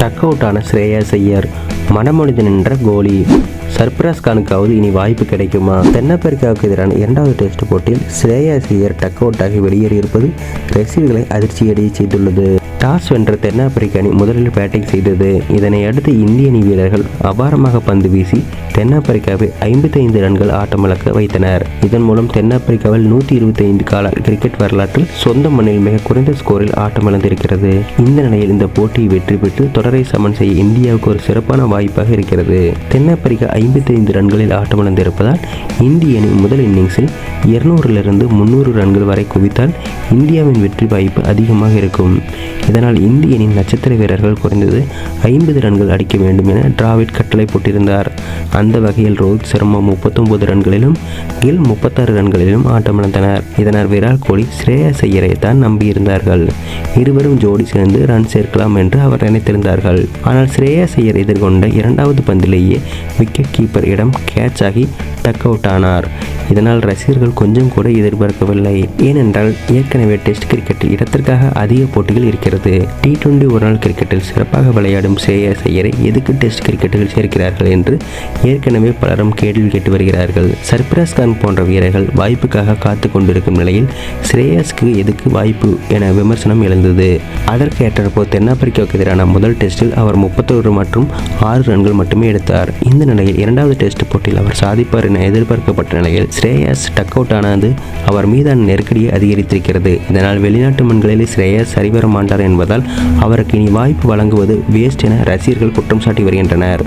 டக் அவுட்டான ஸ்ரேயாஸ் ஐயர் மனமனிதன் என்ற கோலி சர்ப்ராஸ் கானுக்காவது இனி வாய்ப்பு கிடைக்குமா? தென்னாப்பிரிக்காவுக்கு எதிரான இரண்டாவது டெஸ்ட் போட்டியில் ஸ்ரேயாஸ் ஐயர் டக் அவுட் ஆகி வெளியேறியிருப்பது ரசிகர்களை அதிர்ச்சியடைய செய்துள்ளது. டாஸ் வென்ற தென்னாப்பிரிக்க அணி முதலில் பேட்டிங் செய்தது. இதனை அடுத்து இந்திய அணி வீரர்கள் அபாரமாக பந்து வீசி தென்னாப்பிரிக்காவை ஐம்பத்தைந்து ரன்கள் ஆட்டமிழக்க வைத்தனர். இதன் மூலம் தென்னாப்பிரிக்காவில் நூற்றி இருபத்தைந்து கால கிரிக்கெட் வரலாற்றில் சொந்த மண்ணில் மிக குறைந்த ஸ்கோரில் ஆட்டமிழந்திருக்கிறது இந்த நிலையில் இந்த போட்டியை வெற்றி பெற்று தொடரை சமன் செய்ய இந்தியாவுக்கு ஒரு சிறப்பான வாய்ப்பாக இருக்கிறது. தென்னாப்பிரிக்கா ஐம்பத்தைந்து ரன்களில் ஆட்டமிழந்திருப்பதால் இந்திய அணி முதல் இன்னிங்ஸில் இருநூறிலிருந்து முன்னூறு ரன்கள் வரை குவித்தால் இந்தியாவின் வெற்றி வாய்ப்பு அதிகமாக இருக்கும். இதனால் இந்திய அணியின் நட்சத்திர வீரர்கள் குறைந்தது ஐம்பது ரன்கள் அடிக்க வேண்டும் என டிராவிட் கட்டளை போட்டிருந்தார். அந்த வகையில் ரோஹித் சர்மா முப்பத்தொன்பது ரன்களிலும் கில் முப்பத்தாறு ரன்களிலும் ஆட்டமிழந்தனர். இதனால் விராட் கோலி ஸ்ரேயஸ் ஐயரை தான் நம்பியிருந்தார்கள். இருவரும் ஜோடி சேர்ந்து ரன் சேர்க்கலாம் என்று அவர் நினைத்திருந்தார்கள். ஆனால் ஸ்ரேயஸ் ஐயர் எதிர்கொண்ட இரண்டாவது பந்திலேயே விக்கெட் கீப்பர் இடம் கேட்ச் ஆகி டக் அவுட் ஆனார் இதனால் ரசிகர்கள் கொஞ்சம் கூட எதிர்பார்க்கவில்லை. ஏனென்றால் ஏற்கனவே டெஸ்ட் கிரிக்கெட்டில் இடத்திற்காக அதிக போட்டிகள் இருக்கிறது. டி டுவெண்டி ஒரு நாள் கிரிக்கெட்டில் சிறப்பாக விளையாடும் ஸ்ரேயஸ் ஐயரை எதுக்கு டெஸ்ட் கிரிக்கெட்டில் சேர்க்கிறார்கள் என்று ஏற்கனவே பலரும் கேள்வி கேட்டு வருகிறார்கள். சர்பிராஸ் கான் போன்ற வீரர்கள் வாய்ப்புக்காக காத்து கொண்டிருக்கும் நிலையில் ஸ்ரேயஸ்க்கு எதுக்கு வாய்ப்பு என விமர்சனம் எழுந்தது. அதற்கு ஏற்றப்போ தென்னாப்பிரிக்காவுக்கு எதிரான முதல் டெஸ்டில் அவர் முப்பத்தொரு மற்றும் ஆறு ரன்கள் மட்டுமே எடுத்தார். இந்த நிலையில் இரண்டாவது டெஸ்ட் போட்டியில் அவர் சாதிப்பார் என எதிர்பார்க்கப்பட்ட நிலையில் ஸ்ரேயஸ் டக் அவுட் ஆனது அவர் மீதான நெருக்கடியை அதிகரித்திருக்கிறது. இதனால் வெளிநாட்டு மண்களில் ஸ்ரேயஸ் சரிவர மாட்டார் என்பதால் அவருக்கு இனி வாய்ப்பு வழங்குவது வேஸ்ட் என ரசிகர்கள் குற்றம் சாட்டி வருகின்றனர்.